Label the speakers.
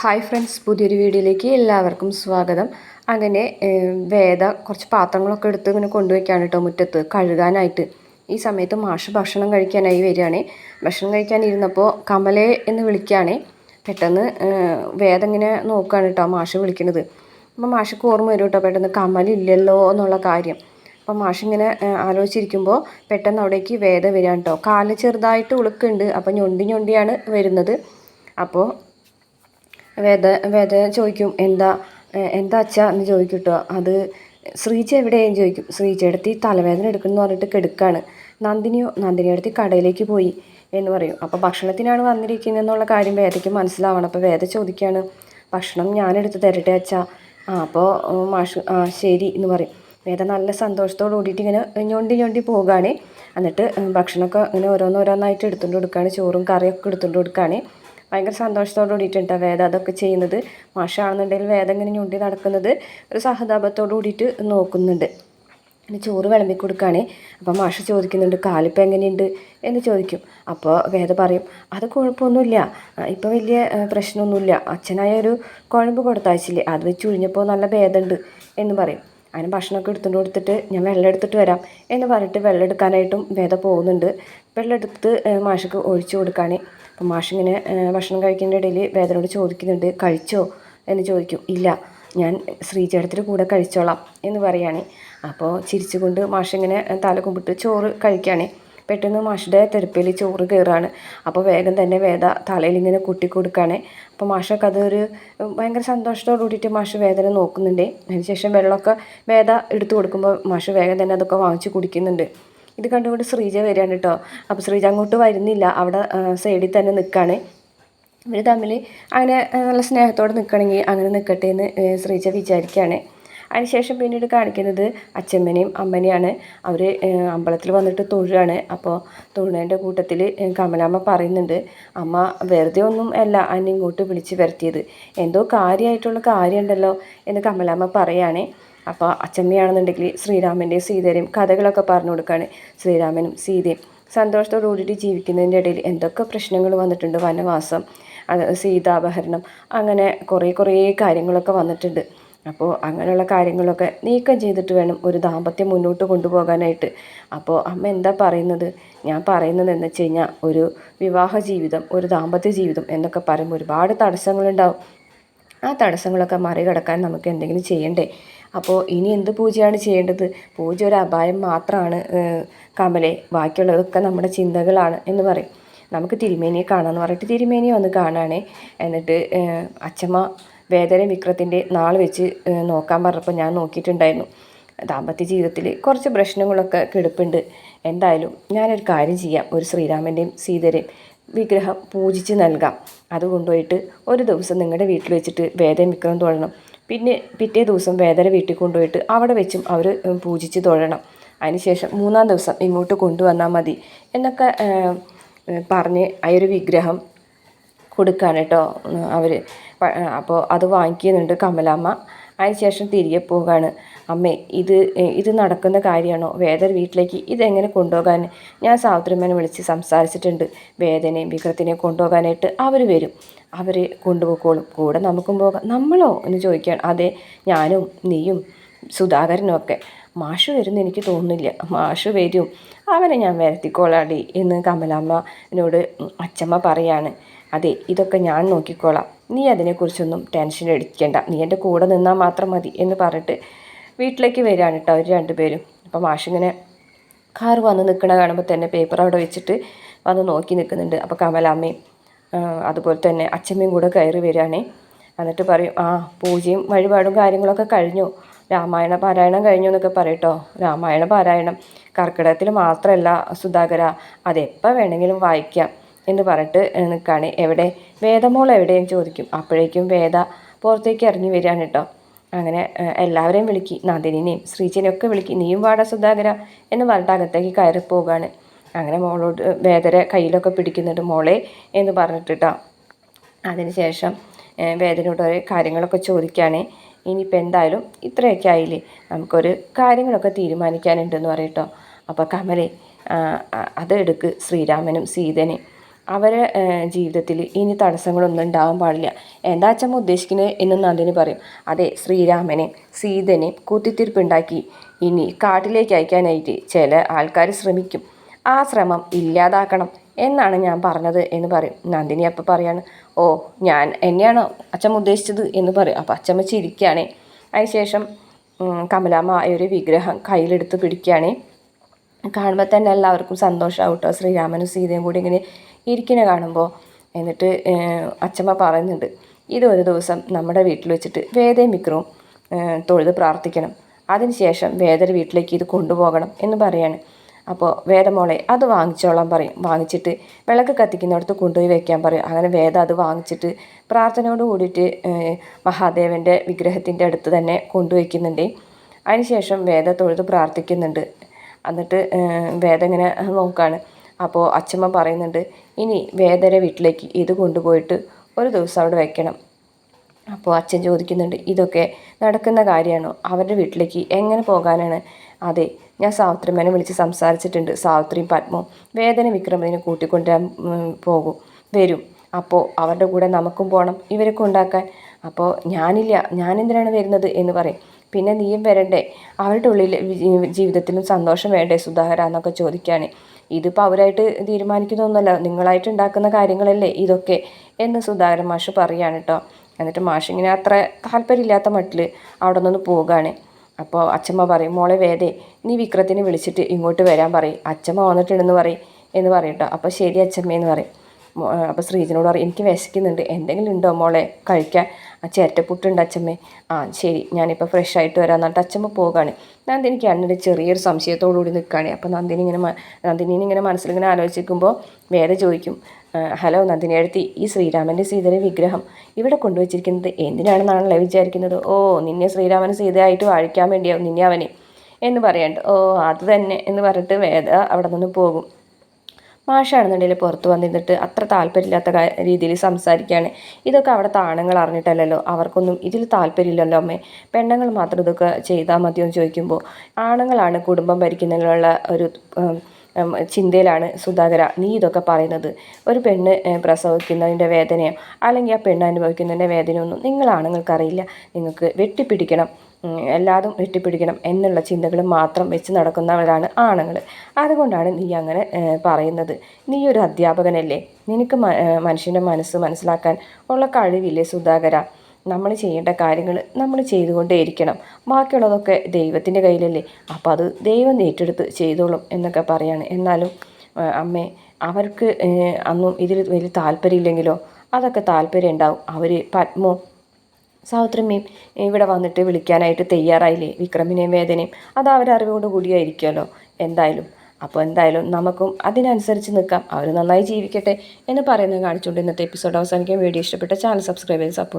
Speaker 1: Hi friends പുതിയൊരു വീഡിയോയിലേക്ക് എല്ലാവർക്കും സ്വാഗതം. അങ്ങനെ വേദ കുറച്ച് പാത്രങ്ങളൊക്കെ എടുത്ത് ഇങ്ങനെ കൊണ്ടുവയ്ക്കാണ് കേട്ടോ മുറ്റത്ത് കഴുകാനായിട്ട്. ഈ സമയത്ത് മാഷ് ഭക്ഷണം കഴിക്കാനായി വരികയാണ്. ഭക്ഷണം കഴിക്കാനിരുന്നപ്പോൾ കമലേ എന്ന് വിളിക്കുകയാണ്. പെട്ടെന്ന് വേദ ഇങ്ങനെ നോക്കുകയാണ് കേട്ടോ മാഷ് വിളിക്കണത് അപ്പോൾ മാഷിക്ക് ഓർമ്മ വരും കേട്ടോ പെട്ടെന്ന് കമലില്ലല്ലോ എന്നുള്ള കാര്യം. അപ്പം മാഷിങ്ങനെ ആലോചിച്ചിരിക്കുമ്പോൾ പെട്ടെന്ന് അവിടേക്ക് വേദ വരികയാണ് കേട്ടോ. കാൽ ചെറുതായിട്ട് ഉളുക്കുണ്ട് അപ്പം ഞൊണ്ടി ഞൊണ്ടിയാണ് വരുന്നത്. അപ്പോൾ വേദ വേദ ചോദിക്കും എന്താ എന്താ അച്ഛ? എന്ന് ചോദിക്കും കേട്ടോ അത് ശ്രീജ എവിടെയെന്ന് ചോദിക്കും. ശ്രീജയെടുത്ത് തലവേദന എടുക്കുന്നു പറഞ്ഞിട്ട് കെടുക്കാണ്. നന്ദിനിയോ നന്ദിനി എടുത്ത് കടയിലേക്ക് പോയി എന്ന് പറയും. അപ്പോൾ ഭക്ഷണത്തിനാണ് വന്നിരിക്കുന്നത് എന്നുള്ള കാര്യം വേദയ്ക്ക് മനസ്സിലാവണം. അപ്പോൾ വേദ ചോദിക്കുകയാണ് ഭക്ഷണം ഞാനെടുത്ത് തരട്ടെ അച്ഛാ? ആ അപ്പോൾ മാഷ് ആ ശരി എന്ന് പറയും. വേദ നല്ല സന്തോഷത്തോട് കൂടിയിട്ട് ഇങ്ങനെ ഞൊണ്ടി ഞൊണ്ടി പോകുകയാണ് എന്നിട്ട് ഭക്ഷണമൊക്കെ ഇങ്ങനെ ഓരോന്നോരോന്നായിട്ട് എടുത്തുകൊണ്ട് കൊടുക്കുകയാണ് ചോറും കറിയൊക്കെ എടുത്തുകൊണ്ട് കൊടുക്കുകയാണ് ഭയങ്കര സന്തോഷത്തോട് കൂടിയിട്ടുണ്ട് വേദ അതൊക്കെ ചെയ്യുന്നത്. മാഷാണെന്നുണ്ടെങ്കിൽ വേദ ഇങ്ങനെ ഞൊണ്ടി നടക്കുന്നത് ഒരു സഹതാപത്തോട് കൂടിയിട്ട് നോക്കുന്നുണ്ട്. പിന്നെ ചോറ് വിളമ്പി കൊടുക്കുകയാണേ. അപ്പം മാഷ ചോദിക്കുന്നുണ്ട് കാലിപ്പം എങ്ങനെയുണ്ട് എന്ന് ചോദിക്കും. അപ്പോൾ വേദ പറയും അത് കുഴപ്പമൊന്നുമില്ല. ഇപ്പം വലിയ പ്രശ്നമൊന്നുമില്ല. അച്ഛനായ ഒരു കുഴമ്പ് കൊടുത്തയച്ചില്ലേ അത് വെച്ച് ഒഴിഞ്ഞപ്പോൾ നല്ല ഭേദമുണ്ട് എന്ന് പറയും. അതിന് ഭക്ഷണമൊക്കെ എടുത്തുകൊണ്ട് കൊടുത്തിട്ട് ഞാൻ വെള്ളം എടുത്തിട്ട് വരാം എന്ന് പറഞ്ഞിട്ട് വെള്ളം എടുക്കാനായിട്ടും വേദ പോകുന്നുണ്ട്. വെള്ളം എടുത്ത് മാഷക്ക് ഒഴിച്ചു കൊടുക്കുകയാണ് അപ്പം മാഷിങ്ങനെ ഭക്ഷണം കഴിക്കുന്നതിന്റെ ഇടയിൽ വേദനോട് ചോദിക്കുന്നുണ്ട് കഴിച്ചോ? എന്ന് ചോദിക്കും. ഇല്ല ഞാൻ ശ്രീചേട്ടത്തിന്റെ കൂടെ കഴിച്ചോളാം എന്ന് പറയുകയാണ് അപ്പോൾ ചിരിച്ചുകൊണ്ട് മാഷിങ്ങനെ തല കുമ്പിട്ട് ചോറ് കഴിക്കുകയാണ് പെട്ടെന്ന് മാഷിന്റെ തെരപ്പിൽ ചോറ് കയറുകയാണ് അപ്പോൾ വേഗം തന്നെ വേദ തലയിൽ ഇങ്ങനെ കുട്ടി കൊടുക്കുകയാണ് അപ്പോൾ മാഷൊക്കെ അതൊരു ഭയങ്കര സന്തോഷത്തോട് കൂടിയിട്ട് മാഷ് വേദന നോക്കുന്നുണ്ട്. അതിനുശേഷം വെള്ളമൊക്കെ വേദ എടുത്തു കൊടുക്കുമ്പോൾ മാഷ് വേഗം തന്നെ അതൊക്കെ വാങ്ങിച്ച് കുടിക്കുന്നുണ്ട്. ഇത് കണ്ടുകൊണ്ട് ശ്രീജ വരികയാണ് കേട്ടോ. അപ്പോൾ ശ്രീജ അങ്ങോട്ട് വരുന്നില്ല. അവിടെ സൈഡിൽ തന്നെ നിൽക്കുകയാണ് ഇവർ തമ്മിൽ അങ്ങനെ നല്ല സ്നേഹത്തോടെ നിൽക്കണമെങ്കിൽ അങ്ങനെ നിൽക്കട്ടെ എന്ന് ശ്രീജ വിചാരിക്കുകയാണ് അതിനുശേഷം പിന്നീട് കാണിക്കുന്നത് അച്ഛമ്മനെയും അമ്മനെയാണ്. അവർ അമ്പലത്തിൽ വന്നിട്ട് തൊഴുകയാണ് അപ്പോൾ തൊഴുന്നതിന്റെ കൂട്ടത്തിൽ കമലാമ്മ പറയുന്നുണ്ട് അമ്മ വെറുതെ ഒന്നും അല്ല അന്നെ ഇങ്ങോട്ട് വിളിച്ച് വരുത്തിയത്. എന്തോ കാര്യമായിട്ടുള്ള കാര്യമുണ്ടല്ലോ എന്ന് കമലാമ്മ പറയുകയാണ് അപ്പോൾ അച്ചമ്മയാണെന്നുണ്ടെങ്കിൽ ശ്രീരാമന്റെയും സീതയുടെയും കഥകളൊക്കെ പറഞ്ഞു കൊടുക്കുകയാണ് ശ്രീരാമനും സീതയും സന്തോഷത്തോടു ജീവിക്കുന്നതിന്റെ ഇടയിൽ എന്തൊക്കെ പ്രശ്നങ്ങൾ വന്നിട്ടുണ്ട് വനവാസം സീതാപഹരണം അങ്ങനെ കുറേ കുറേ കാര്യങ്ങളൊക്കെ വന്നിട്ടുണ്ട്. അപ്പോൾ അങ്ങനെയുള്ള കാര്യങ്ങളൊക്കെ നീക്കം ചെയ്തിട്ട് വേണം ഒരു ദാമ്പത്യം മുന്നോട്ട് കൊണ്ടുപോകാനായിട്ട്. അപ്പോൾ അമ്മ എന്താ പറയുന്നത്? ഞാൻ പറയുന്നത് എന്ന് വെച്ച് കഴിഞ്ഞാൽ ഒരു വിവാഹ ജീവിതം ഒരു ദാമ്പത്യ ജീവിതം എന്നൊക്കെ പറയുമ്പോൾ ഒരുപാട് തടസ്സങ്ങളുണ്ടാവും. ആ തടസ്സങ്ങളൊക്കെ മറികടക്കാൻ നമുക്ക് എന്തെങ്കിലും ചെയ്യണ്ടേ? അപ്പോൾ ഇനി എന്ത് പൂജയാണ് ചെയ്യേണ്ടത്? പൂജ ഒരു അപായം മാത്രമാണ് കമലെ. ബാക്കിയുള്ളതൊക്കെ നമ്മുടെ ചിന്തകളാണ് എന്ന് പറയും. നമുക്ക് തിരുമേനിയെ കാണാമെന്ന് പറഞ്ഞിട്ട് തിരുമേനിയെ വന്ന് കാണുകയാണേ എന്നിട്ട് അച്ഛമ്മ വേദന വിക്രത്തിന്റെ നാൾ വെച്ച് നോക്കാൻ പറഞ്ഞപ്പോൾ ഞാൻ നോക്കിയിട്ടുണ്ടായിരുന്നു. ദാമ്പത്യ ജീവിതത്തിൽ കുറച്ച് പ്രശ്നങ്ങളൊക്കെ കിടപ്പുണ്ട്. എന്തായാലും ഞാനൊരു കാര്യം ചെയ്യാം. ഒരു ശ്രീരാമന്റെയും സീതരെയും വിഗ്രഹം പൂജിച്ച് നൽകാം. അത് കൊണ്ടുപോയിട്ട് ഒരു ദിവസം നിങ്ങളുടെ വീട്ടിൽ വെച്ചിട്ട് വേദന വിക്രം തൊഴണം. പിന്നെ പിറ്റേ ദിവസം വേദന വീട്ടിൽ കൊണ്ടുപോയിട്ട് അവിടെ വെച്ചും അവർ പൂജിച്ച് തൊഴണം. അതിനുശേഷം മൂന്നാം ദിവസം ഇങ്ങോട്ട് കൊണ്ടുവന്നാൽ മതി എന്നൊക്കെ പറഞ്ഞ് ആ ഒരു വിഗ്രഹം കൊടുക്കുകയാണ് കേട്ടോ അവർ അപ്പോൾ അത് വാങ്ങിക്കുന്നുണ്ട് കമലാമ്മ. അതിനുശേഷം തിരികെ പോവുകയാണ് അമ്മേ ഇത് ഇത് നടക്കുന്ന കാര്യമാണോ? വേദന വീട്ടിലേക്ക് ഇതെങ്ങനെ കൊണ്ടുപോകാൻ? ഞാൻ സാവിത്രിമ്മനെ വിളിച്ച് സംസാരിച്ചിട്ടുണ്ട്. വേദനയും വിക്രത്തിനെയും കൊണ്ടുപോകാനായിട്ട് അവർ വരും. അവർ കൊണ്ടുപോയിക്കോളും. കൂടെ നമുക്കും പോകാം. നമ്മളോ? എന്ന് ചോദിക്കുകയാണ്. അതെ ഞാനും നീയും സുധാകരനും ഒക്കെ. മാഷ് വരുമെന്ന് എനിക്ക് തോന്നുന്നില്ല. മാഷ് വരും. അവനെ ഞാൻ വരുത്തിക്കോളാടി എന്ന് കമലാമ്മനോട് അച്ചമ്മ പറയാണ്. അതെ ഇതൊക്കെ ഞാൻ നോക്കിക്കോളാം. നീ അതിനെക്കുറിച്ചൊന്നും ടെൻഷൻ അടിക്കേണ്ട നീ എന്റെ കൂടെ നിന്നാൽ മാത്രം മതി എന്ന് പറഞ്ഞിട്ട് വീട്ടിലേക്ക് വരികയാണ് കേട്ടോ അവർ രണ്ടുപേരും. അപ്പം മാഷിങ്ങനെ കാർ വന്ന് നിൽക്കണ കാണുമ്പോൾ തന്നെ പേപ്പർ അവിടെ വെച്ചിട്ട് വന്ന് നോക്കി നിൽക്കുന്നുണ്ട്. അപ്പോൾ കമലാമ്മയും അതുപോലെ തന്നെ അച്ഛമ്മയും കൂടെ കയറി വരികയാണേ. എന്നിട്ട് പറയും ആ പൂജയും വഴിപാടും കാര്യങ്ങളൊക്കെ കഴിഞ്ഞു. രാമായണ പാരായണം കഴിഞ്ഞു എന്നൊക്കെ പറയട്ടോ രാമായണ പാരായണം കർക്കിടകത്തിൽ മാത്രമല്ല സുധാകര അതെപ്പോൾ വേണമെങ്കിലും വായിക്കാം. എന്ന് പറഞ്ഞിട്ട് നിൽക്കുകയാണ് എവിടെ? വേദമോൾ എവിടെയും ചോദിക്കും. അപ്പോഴേക്കും വേദ പുറത്തേക്ക് ഇറങ്ങി വരികയാണ് കേട്ടോ. അങ്ങനെ എല്ലാവരെയും വിളിക്കി. നന്ദിനിനെയും ശ്രീജനെയും ഒക്കെ വിളിക്കി. നീയും വാട സുധാകര എന്ന് പറഞ്ഞിട്ട് അകത്തേക്ക് കയറി പോവുകയാണ് അങ്ങനെ മോളോട് വേദരെ കയ്യിലൊക്കെ പിടിക്കുന്നുണ്ട് മോളെ എന്ന് പറഞ്ഞിട്ടിട്ടോ അതിനുശേഷം വേദനയോട് കാര്യങ്ങളൊക്കെ ചോദിക്കുകയാണ് ഇനിയിപ്പോൾ എന്തായാലും ഇത്രയൊക്കെ ആയില്ലേ? നമുക്കൊരു കാര്യങ്ങളൊക്കെ തീരുമാനിക്കാനുണ്ടെന്ന് പറയട്ടോ അപ്പോൾ കമലെ അതെടുക്ക് ശ്രീരാമനും സീതനെയും. അവരെ ജീവിതത്തിൽ ഇനി തടസ്സങ്ങളൊന്നും ഉണ്ടാവാൻ പാടില്ല. എന്താ അച്ഛമ്മ ഉദ്ദേശിക്കുന്നത് എന്ന് നന്ദിനി പറയും. അതെ ശ്രീരാമനെ സീതനെ കുത്തിത്തിരിപ്പുണ്ടാക്കി ഇനി കാട്ടിലേക്ക് അയക്കാനായിട്ട് ചില ആൾക്കാർ ശ്രമിക്കും. ആ ശ്രമം ഇല്ലാതാക്കണം എന്നാണ് ഞാൻ പറഞ്ഞത് എന്ന് പറയും. നന്ദിനി അപ്പം പറയാണ് ഓ ഞാൻ എന്നെയാണോ അച്ഛമ്മ ഉദ്ദേശിച്ചത് എന്ന് പറയും. അപ്പം അച്ഛമ്മ ചിരിക്കുകയാണേ. അതിനുശേഷം കമലാമ്മ ഒരു വിഗ്രഹം കയ്യിലെടുത്ത് പിടിക്കുകയാണേ. കാണുമ്പോൾ തന്നെ എല്ലാവർക്കും സന്തോഷമാവും കേട്ടോ ശ്രീരാമനും സീതയും കൂടി ഇങ്ങനെ ഇരിക്കുന്ന കാണുമ്പോൾ എന്നിട്ട് അച്ഛമ്മ പറയുന്നുണ്ട് ഇതൊരു ദിവസം നമ്മുടെ വീട്ടിൽ വെച്ചിട്ട് വേദയും വിക്രവും തൊഴുത് പ്രാർത്ഥിക്കണം. അതിനുശേഷം വേദയുടെ വീട്ടിലേക്ക് ഇത് കൊണ്ടുപോകണം എന്ന് പറയാണ്. അപ്പോൾ വേദമോളെ അത് വാങ്ങിച്ചോളാൻ പറയും. വാങ്ങിച്ചിട്ട് വിളക്ക് കത്തിക്കുന്നിടത്ത് കൊണ്ടുപോയി വെക്കാൻ പറയും. അങ്ങനെ വേദ അത് വാങ്ങിച്ചിട്ട് പ്രാർത്ഥനയോട് കൂടിയിട്ട് മഹാദേവന്റെ വിഗ്രഹത്തിന്റെ അടുത്ത് തന്നെ കൊണ്ടുവയ്ക്കുന്നുണ്ട്. അതിനുശേഷം വേദ തൊഴുത് പ്രാർത്ഥിക്കുന്നുണ്ട്. എന്നിട്ട് വേദ ഇങ്ങനെ നോക്കുകയാണ് അപ്പോൾ അച്ഛമ്മ പറയുന്നുണ്ട് ഇനി വേദരെ വീട്ടിലേക്ക് ഇത് കൊണ്ടുപോയിട്ട് ഒരു ദിവസം അവിടെ വെക്കണം. അപ്പോൾ അച്ഛൻ ചോദിക്കുന്നുണ്ട് ഇതൊക്കെ നടക്കുന്ന കാര്യമാണോ? അവരുടെ വീട്ടിലേക്ക് എങ്ങനെ പോകാനാണ്? അതെ ഞാൻ സാവിത്രിമേനെ വിളിച്ച് സംസാരിച്ചിട്ടുണ്ട്. സാവിത്രിയും പത്മവും വേദന വിക്രമതിനെ കൂട്ടിക്കൊണ്ടുവരാൻ പോകും വരും. അപ്പോൾ അവരുടെ കൂടെ നമുക്കും പോകണം ഇവരൊക്കെ ഉണ്ടാക്കാൻ. അപ്പോൾ ഞാനില്ല ഞാനെന്തിനാണ് വരുന്നത്? എന്ന് പറയും. പിന്നെ നീയും വരണ്ടേ? അവരുടെ ഉള്ളിൽ ജീവിതത്തിലും സന്തോഷം വേണ്ടേ സുധാകര എന്നൊക്കെ ചോദിക്കുകയാണ് ഇതിപ്പോൾ അവരായിട്ട് തീരുമാനിക്കുന്നൊന്നുമല്ല. നിങ്ങളായിട്ട് ഉണ്ടാക്കുന്ന കാര്യങ്ങളല്ലേ ഇതൊക്കെ എന്ന് സുധാകരൻ മാഷ് പറയുകയാണ് കേട്ടോ എന്നിട്ട് മാഷ് ഇങ്ങനെ അത്ര താല്പര്യമില്ലാത്ത മട്ടിൽ അവിടെ നിന്ന് പോവുകയാണ് അപ്പോൾ അച്ഛമ്മ പറയും മോളെ വേദേ നീ വിക്രത്തിനെ വിളിച്ചിട്ട് ഇങ്ങോട്ട് വരാൻ പറയും. അച്ഛമ്മ വന്നിട്ടുണ്ടെന്ന് പറയും എന്ന് പറയും കേട്ടോ അപ്പോൾ ശരി അച്ഛമ്മയെന്ന് പറയും. അപ്പോൾ ശ്രീജനോട് പറയും എനിക്ക് വിശക്കുന്നുണ്ട്. എന്തെങ്കിലും ഉണ്ടോ മോളെ? കഴിക്കാൻ? ആ ചേറ്റപ്പുട്ടുണ്ട് അച്ഛമ്മേ ആ ശരി. ഞാനിപ്പോൾ ഫ്രഷ് ആയിട്ട് വരാം. എന്നിട്ട് അച്ഛമ്മ പോകുകയാണ് നന്ദിനിക്ക് അണ്ണന്റെ ചെറിയൊരു സംശയത്തോടു കൂടി നിൽക്കുകയാണ് അപ്പോൾ നന്ദിനി ഇങ്ങനെ നന്ദിനിനെ ഇങ്ങനെ മനസ്സിലിങ്ങനെ ആലോചിക്കുമ്പോൾ വേറെ ചോദിക്കും ഹലോ നന്ദിനി എഴുത്തി ഈ ശ്രീരാമന്റെ സീതയുടെ വിഗ്രഹം ഇവിടെ കൊണ്ടുവച്ചിരിക്കുന്നത് എന്തിനാണെന്നാണല്ലേ വിചാരിക്കുന്നത്? ഓ നിന്നെ ശ്രീരാമൻ സീതയായിട്ട് വാഴിക്കാൻ വേണ്ടിയാവും നിന്നെ അവനെ. എന്ന് പറയണ്ട. ഓ അത് തന്നെ. എന്ന് പറഞ്ഞിട്ട് വേദ അവിടെ നിന്ന് പോകും. മാഷാണെന്നുണ്ടെങ്കിൽ പുറത്ത് വന്നിരുന്നിട്ട് അത്ര താല്പര്യമില്ലാത്ത രീതിയിൽ സംസാരിക്കുകയാണ്. ഇതൊക്കെ അവിടെ താണങ്ങൾ അറിഞ്ഞിട്ടല്ലല്ലോ. അവർക്കൊന്നും ഇതിൽ താല്പര്യമില്ലല്ലോ അമ്മേ. പെണ്ണുങ്ങൾ മാത്രം ഇതൊക്കെ ചെയ്താൽ മതിയോ എന്ന് ചോദിക്കുമ്പോൾ ആണുങ്ങളാണ് കുടുംബം ഭരിക്കുന്നതിനുള്ള ഒരു ചിന്തയിലാണ് സുധാകര നീ ഇതൊക്കെ പറയുന്നത്. ഒരു പെണ്ണ് പ്രസവിക്കുന്നതിന്റെ വേദനയോ അല്ലെങ്കിൽ ആ പെണ്ണ് അനുഭവിക്കുന്നതിന്റെ വേദനയൊന്നും നിങ്ങൾ ആണുങ്ങൾക്കറിയില്ല. നിങ്ങൾക്ക് വെട്ടിപ്പിടിക്കണം എല്ലാതും വെട്ടിപ്പിടിക്കണം എന്നുള്ള ചിന്തകൾ മാത്രം വെച്ച് നടക്കുന്നവരാണ് ആണുങ്ങൾ. അതുകൊണ്ടാണ് നീ അങ്ങനെ പറയുന്നത്. നീ ഒരു അധ്യാപകനല്ലേ. നിനക്ക് മനുഷ്യന്റെ മനസ്സ് മനസ്സിലാക്കാൻ ഉള്ള കഴിവില്ലേ സുധാകര? നമ്മൾ ചെയ്യേണ്ട കാര്യങ്ങൾ നമ്മൾ ചെയ്തുകൊണ്ടേയിരിക്കണം. ബാക്കിയുള്ളതൊക്കെ ദൈവത്തിന്റെ കയ്യിലല്ലേ. അപ്പോൾ അത് ദൈവം ഏറ്റെടുത്ത് ചെയ്തോളും എന്നൊക്കെ പറയാണ്. എന്നാലും അമ്മേ അവർക്ക് അന്നും ഇതിൽ വലിയ താല്പര്യമില്ലെങ്കിലോ? അതൊക്കെ താല്പര്യം ഉണ്ടാവും. അവർ പത്മോ സൗത്രമ്മയും ഇവിടെ വന്നിട്ട് വിളിക്കാനായിട്ട് തയ്യാറായില്ലേ? വിക്രമിനെയും വേദനയും അത് അവരറിവോട് കൂടിയായിരിക്കുമല്ലോ എന്തായാലും. അപ്പോൾ എന്തായാലും നമുക്കും അതിനനുസരിച്ച് നിൽക്കാം. അവർ നന്നായി ജീവിക്കട്ടെ എന്ന് പറയുന്നത് കാണിച്ചുകൊണ്ട് ഇന്നത്തെ എപ്പിസോഡ് അവസാനിക്കാൻ വീഡിയോ ഇഷ്ടപ്പെട്ട ചാനൽ സബ്സ്ക്രൈബ് ചെയ്ത് സപ്പോർട്ട്